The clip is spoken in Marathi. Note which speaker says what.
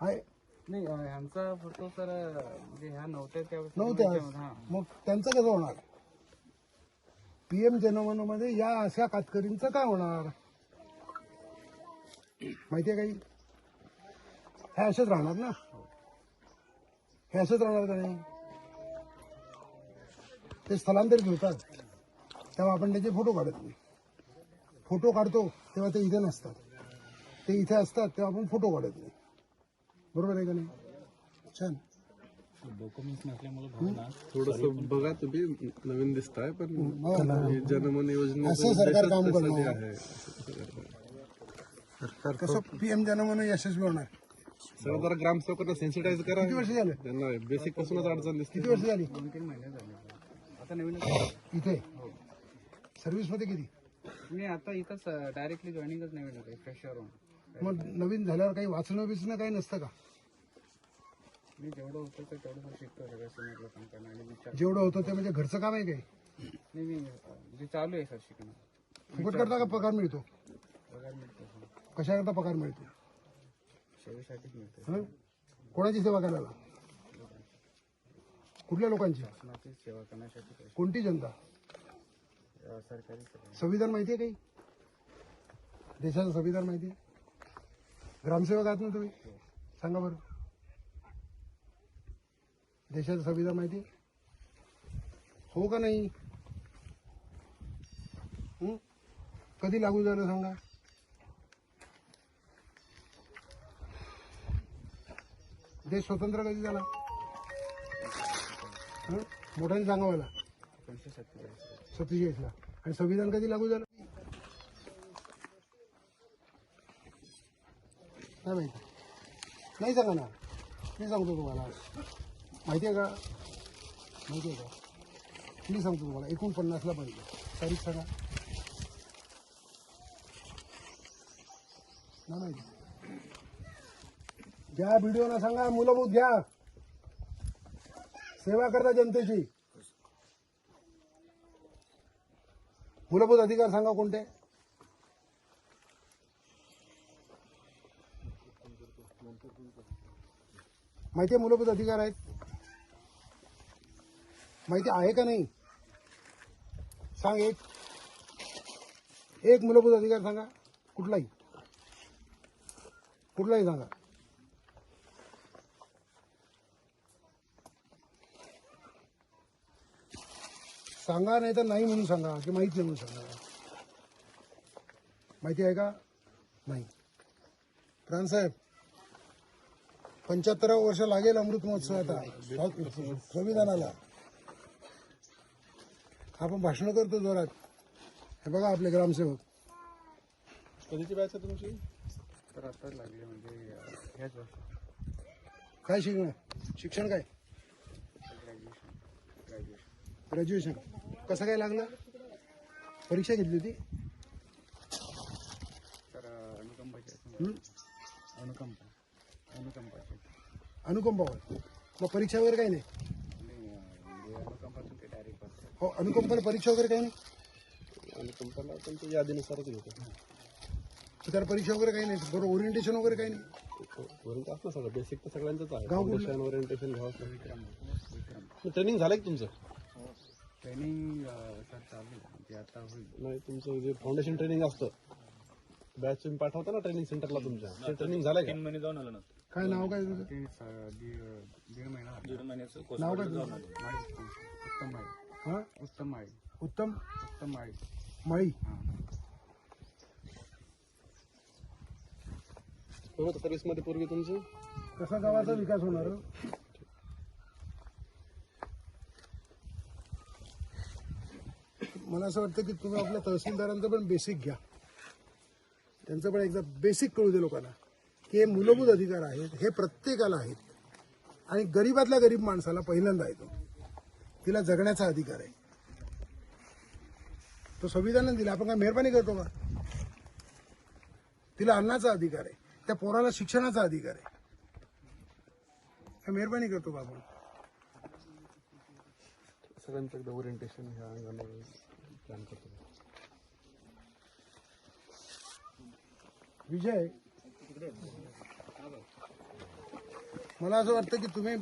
Speaker 1: आहे
Speaker 2: नाही ह्यांचा फोटो सर म्हणजे ह्या नव्हत्या त्यावेळेस
Speaker 1: नव्हत्या.
Speaker 2: हा.
Speaker 1: मग त्यांचं कसं होणार? पीएम जनगणमध्ये या अशा कातकरींचं काय होणार? माहितीये काही? हे असेच राहणार ना? हे असेच राहणार का नाही? ते स्थलांतरित होतात तेव्हा आपण त्याचे फोटो काढत नाही. फोटो काढतो तेव्हा ते इथे नसतात. ते इथे असतात तेव्हा आपण फोटो काढत नाही. बरोबर आहे का नाही? छान.
Speaker 3: थोडस बघा तुम्ही नवीन दिसताय पण
Speaker 1: बघा ना.
Speaker 3: हे. जनमन योजने
Speaker 1: असं सरकार काम करणार.
Speaker 3: आहे.
Speaker 1: कसं पीएम जनमन यशस्वी होणार?
Speaker 3: सगळं जरा ग्रामसेवकांना सेन्सिटाईज करा.
Speaker 1: किती वर्ष झाले?
Speaker 3: त्यांना बेसिक पासूनच अडचण दिसते.
Speaker 1: किती वर्ष झाली?
Speaker 2: दोन तीन महिने झाले. आता नवीनच
Speaker 1: इथे? सर्व्हिसमध्ये किती?
Speaker 2: मी आता इथंच डायरेक्टली जॉईनिंगच नवीन होते फ्रेशर होऊन
Speaker 1: मग नवीन झाल्यावर काही वाचणं बिचणं काही नसतं का?
Speaker 2: मी जेवढं होतं ते तेवढं शिकतो सगळ्या सिनियर लोकांकडनं आणि विचार
Speaker 1: जेवढं होतं ते म्हणजे घरचं काम आहे काही
Speaker 2: नाही मी जे चालू आहे सर शिकणं.
Speaker 1: फुकट करता का पगार मिळतो?
Speaker 2: पगार मिळतो सर
Speaker 1: कशाकरता पगार मिळतो?
Speaker 2: सेवेसाठीच मिळतो.
Speaker 1: हं? कोणाची सेवा करायला? कुठल्या लोकांची?
Speaker 2: शासनाची सेवा करण्यासाठी पैसे.
Speaker 1: कोणती जनता?
Speaker 2: अं, सरकारी सेवा
Speaker 1: संविधान माहिती आहे काही? देशाचं संविधान माहिती आहे? ग्रामसेवक आहात ना तुम्ही? सांगा बरं. देशाचं संविधान माहिती आहे? हो का नाही? हं? कधी लागू झालं सांगा? देश स्वतंत्र कधी झाला? हं? मोठ्याने सांगा मला.
Speaker 2: एकोणीसशे सत्तेचाळीस
Speaker 1: सत्तेचाळीसला आणि संविधान कधी लागू झालं? काय माहिती? नाही सांगा ना मी सांगतो तुम्हाला. माहिती आहे का? माहिती आहे का? मी सांगतो तुम्हाला. एकोणपन्नासला पाहिजे. तारीख सांगा. नाही माहिती. घ्या व्हिडिओना सांगा. मूलभूत घ्या. सेवा करता जनतेची. मूलभूत अधिकार सांगा कोणते? माहिती आहे मूलभूत अधिकार आहेत? माहिती आहे का नाही? सांग एक. एक मूलभूत अधिकार सांगा. कुठलाही. कुठलाही सांगा. सांगा नाही तर नाही म्हणून सांगा की माहीत नाही म्हणून सांगा. माहिती आहे का? नाही. प्राणसाहेब पंच्याहत्तरावं वर्ष लागेल अमृत महोत्सव आता. संविधानाला. आपण भाषण करतो जोरात. हे बघा आपले ग्रामसेवक.
Speaker 3: कधीची बॅच आहे तुमची?
Speaker 2: तर आता लागले म्हणजे ह्याच वर्षी
Speaker 1: काय शिकणं? शिक्षण काय?
Speaker 2: ग्रॅज्युएशन ग्रॅज्युएशन
Speaker 1: ग्रॅज्युएशन कसं काय लागलं? परीक्षा घेतली होती?
Speaker 2: तर अनुकंपाची.
Speaker 1: हं?
Speaker 2: अनुकंपा. अनुकंपाची
Speaker 1: अनुकंपावर मग परीक्षा वगैरे काही नाही?
Speaker 2: म्हणजे अनुकंपातून ते डायरेक्ट करतो
Speaker 1: हो अनुकंपाला परीक्षा वगैरे काही नाही?
Speaker 3: आणि कंपनीला त्यांच्या यादीनुसारच घेतो.
Speaker 1: तर त्याला परीक्षा वगैरे काही नाही? बरोबर ओरिएंटेशन वगैरे काही नाही?
Speaker 3: वरून असलं सगळं बेसिक तर सगळ्यांचंच आहे.
Speaker 1: गाव कुठलं?
Speaker 3: फाउंडेशन ओरिएंटेशन घ्यावं
Speaker 2: विक्रम. विक्रम
Speaker 3: ट्रेनिंग झालं की तुमचं?
Speaker 2: ट्रेनिंग चालू आहे. म्हणजे आता होईल.
Speaker 3: नाही तुमचं जे फाउंडेशन ट्रेनिंग असतं बॅच तुम्ही पाठवता ना ट्रेनिंग सेंटरला तुमच्या? ते ट्रेनिंग झालंय का?
Speaker 4: महिने जाऊन आलो ना.
Speaker 1: काय नाव काय तुझं?
Speaker 2: ते स- दीड दीड महिना झाला.
Speaker 4: दीड महिन्याचं कोर्स
Speaker 1: नाव काय तुझं?
Speaker 2: माळी उत्तम माळी
Speaker 1: हा?
Speaker 2: उत्तम माळी
Speaker 1: उत्तम?
Speaker 2: उत्तम माळी
Speaker 1: माळी
Speaker 3: होतं सर्व्हिसमध्ये पूर्वी तुमचं.
Speaker 1: कसा गावाचा विकास होणार मला असं वाटतं की तुम्ही आपल्या तहसीलदारांचं पण बेसिक घ्या. त्यांचं पण एकदा बेसिक कळू दे लोकांना की हे मूलभूत अधिकार आहेत हे प्रत्येकाला आहेत. आणि गरीबातल्या गरीब माणसाला पहिल्यांदा येतो. तिला जगण्याचा अधिकार आहे. तो संविधानाने दिला. आपण काय मेहरबानी करतो का? तिला अन्नाचा अधिकार आहे. त्या पोराला शिक्षणाचा अधिकार आहे. काय मेहरबानी करतो का आपण?
Speaker 3: सगळ्यांचं एकदा ओरिएंटेशन ह्या प्लॅन करतो
Speaker 1: विजय. मला असं वाटतं की तुम्ही